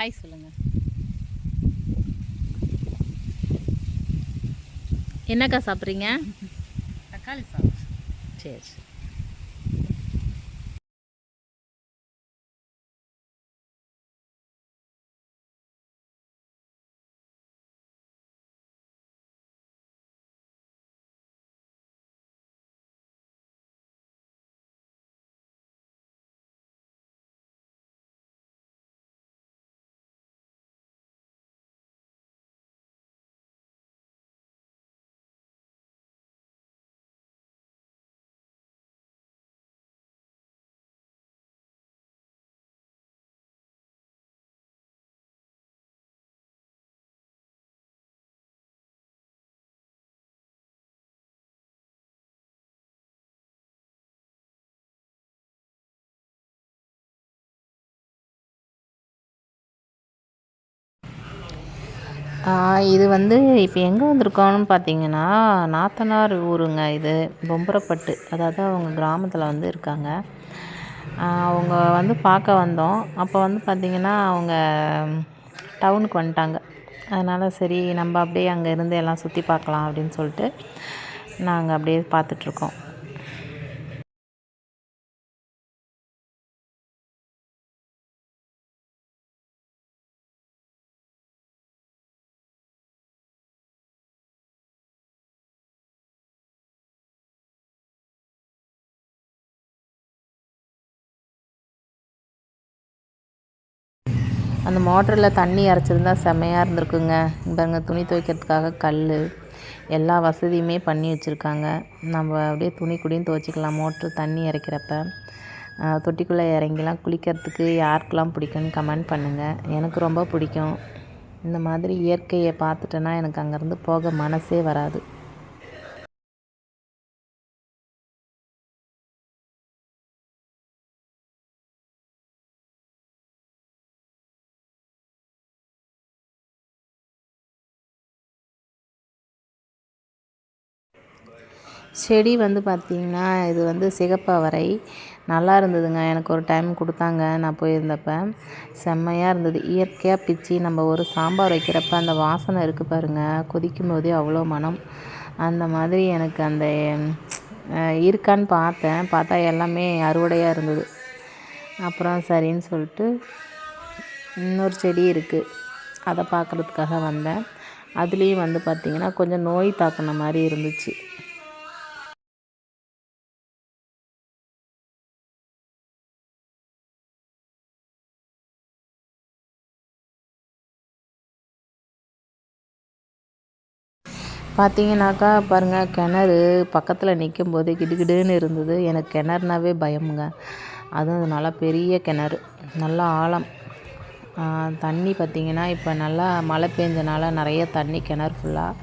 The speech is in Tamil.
ஹாய் சொல்லுங்கள் என்னக்கா சாப்பிட்றீங்க? தக்காளி சாதம். சரி. இது வந்து இப்போ எங்கே வந்திருக்கோன்னு பார்த்தீங்கன்னா நாத்தனார் ஊருங்க இது பொம்பரப்பட்டு. அதாவது அவங்க கிராமத்தில் வந்து இருக்காங்க. அவங்க வந்து பார்க்க வந்தோம். அப்போ வந்து பார்த்திங்கன்னா அவங்க டவுனுக்கு வந்துட்டாங்க. அதனால் சரி நம்ம அப்படியே அங்கே இருந்து எல்லாம் சுற்றி பார்க்கலாம் அப்படின்னு சொல்லிட்டு நாங்கள் அப்படியே பார்த்துட்ருக்கோம் அந்த மோட்டரில் தண்ணி இறச்சிருந்தா செம்மையாக இருந்திருக்குங்க. பாருங்க துணி துவைக்கிறதுக்காக கல் எல்லா வசதியுமே பண்ணி வச்சுருக்காங்க. நம்ம அப்படியே துணி குடியும் துவைச்சிக்கலாம். மோட்ரு தண்ணி இறைக்கிறப்ப தொட்டிக்குள்ளே இறங்கிலாம் குளிக்கிறதுக்கு யாருக்கெல்லாம் பிடிக்கும்னு கமெண்ட் பண்ணுங்கள் எனக்கு ரொம்ப பிடிக்கும். இந்த மாதிரி இயற்கையை பார்த்துட்டேன்னா எனக்கு அங்கேருந்து போக மனசே வராது. செடி வந்து பார்த்திங்கன்னா இது வந்து சிகப்பவரை நல்லா இருந்ததுங்க. எனக்கு ஒரு டைம் கொடுத்தாங்க. நான் போயிருந்தப்ப செம்மையாக இருந்தது. இயற்கையாக பிச்சு நம்ம ஒரு சாம்பார் வைக்கிறப்ப அந்த வாசனை இருக்குது பாருங்கள் கொதிக்கும் போதே அவ்வளோ மனம். அந்த மாதிரி எனக்கு அந்த இருக்கான்னு பார்த்தேன். பார்த்தா எல்லாமே அறுவடையாக இருந்தது. அப்புறம் சரின்னு சொல்லிட்டு இன்னொரு செடி இருக்குது அதை பார்க்குறதுக்காக வந்தேன். அதுலேயும் வந்து பார்த்திங்கன்னா கொஞ்சம் நோய் தாக்குன மாதிரி இருந்துச்சு. பார்த்தீங்கன்னாக்கா பாருங்கள் கிணறு பக்கத்தில் நிற்கும் போதே கிடுகிடுன்னு இருந்தது. எனக்கு கிணறுனாவே பயமுங்க. அதுவும் நல்லா பெரிய கிணறு நல்லா ஆழம். தண்ணி பார்த்திங்கன்னா இப்போ நல்லா மழை பெஞ்சனால நிறைய தண்ணி கிணறு ஃபுல்லாக